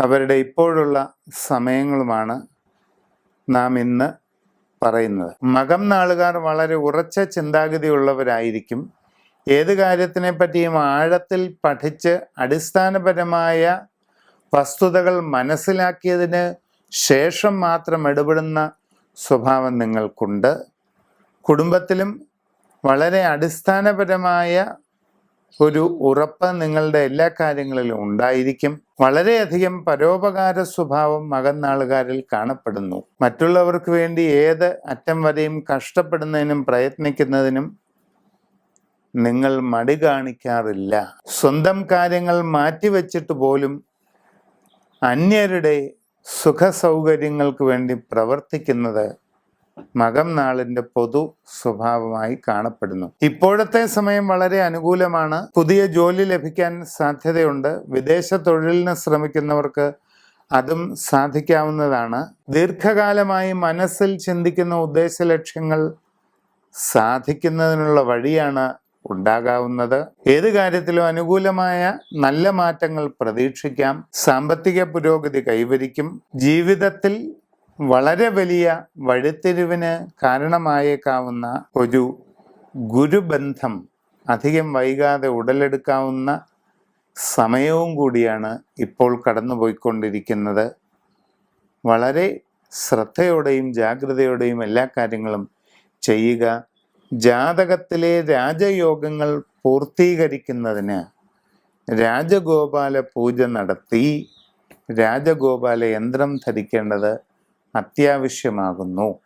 അവരുടെ ഇപ്പോഴുള്ള സമയങ്ങളുമാണ് നാം ഇന്ന് പറയുന്നത്. മകം നാളുകാർ വളരെ ഉറച്ച ചിന്താഗതിയുള്ളവരായിരിക്കും. ഏത് കാര്യത്തിനെ പറ്റിയും ആഴത്തിൽ പഠിച്ച് അടിസ്ഥാനപരമായ വസ്തുതകൾ മനസ്സിലാക്കിയതിന് ശേഷം മാത്രം ഇടപെടുന്ന സ്വഭാവം നിങ്ങൾക്കുണ്ട്. കുടുംബത്തിലും വളരെ അടിസ്ഥാനപരമായ ഒരു ഉറപ്പ് നിങ്ങളുടെ എല്ലാ കാര്യങ്ങളിലും ഉണ്ടായിരിക്കും. വളരെയധികം പരോപകാര സ്വഭാവം മകന്നാളുകാരിൽ കാണപ്പെടുന്നു. മറ്റുള്ളവർക്ക് വേണ്ടി ഏത് അറ്റം വരെയും കഷ്ടപ്പെടുന്നതിനും പ്രയത്നിക്കുന്നതിനും നിങ്ങൾ മടി കാണിക്കാറില്ല. സ്വന്തം കാര്യങ്ങൾ മാറ്റിവെച്ചിട്ട് പോലും അന്യരുടെ സുഖ സൗകര്യങ്ങൾക്ക് വേണ്ടി പ്രവർത്തിക്കുന്നത് മകം നാളിന്റെ പൊതു സ്വഭാവമായി കാണപ്പെടുന്നു. ഇപ്പോഴത്തെ സമയം വളരെ അനുകൂലമാണ്. പുതിയ ജോലി ലഭിക്കാൻ സാധ്യതയുണ്ട്. വിദേശ തൊഴിലിന് ശ്രമിക്കുന്നവർക്ക് അതും സാധിക്കാവുന്നതാണ്. ദീർഘകാലമായി മനസ്സിൽ ചിന്തിക്കുന്ന ഉദ്ദേശ ലക്ഷ്യങ്ങൾ സാധിക്കുന്നതിനുള്ള വഴിയാണ് ഉണ്ടാകാവുന്നത്. ഏത് കാര്യത്തിലും അനുകൂലമായ നല്ല മാറ്റങ്ങൾ പ്രതീക്ഷിക്കാം. സാമ്പത്തിക പുരോഗതി കൈവരിക്കും. ജീവിതത്തിൽ വളരെ വലിയ വഴിത്തിരിവിന് കാരണമായേക്കാവുന്ന ഒരു ഗുരുബന്ധം അധികം വൈകാതെ ഉടലെടുക്കാവുന്ന സമയവും കൂടിയാണ് ഇപ്പോൾ കടന്നുപോയിക്കൊണ്ടിരിക്കുന്നത്. വളരെ ശ്രദ്ധയോടെയും ജാഗ്രതയോടെയും എല്ലാ കാര്യങ്ങളും ചെയ്യുക ജാതകത്തിലെ രാജയോഗങ്ങൾ പൂർത്തീകരിക്കുന്നതിന് രാജഗോപാല പൂജ നടത്തി രാജഗോപാല യന്ത്രം ധരിക്കേണ്ടത് അത്യാവശ്യമാകുന്നു.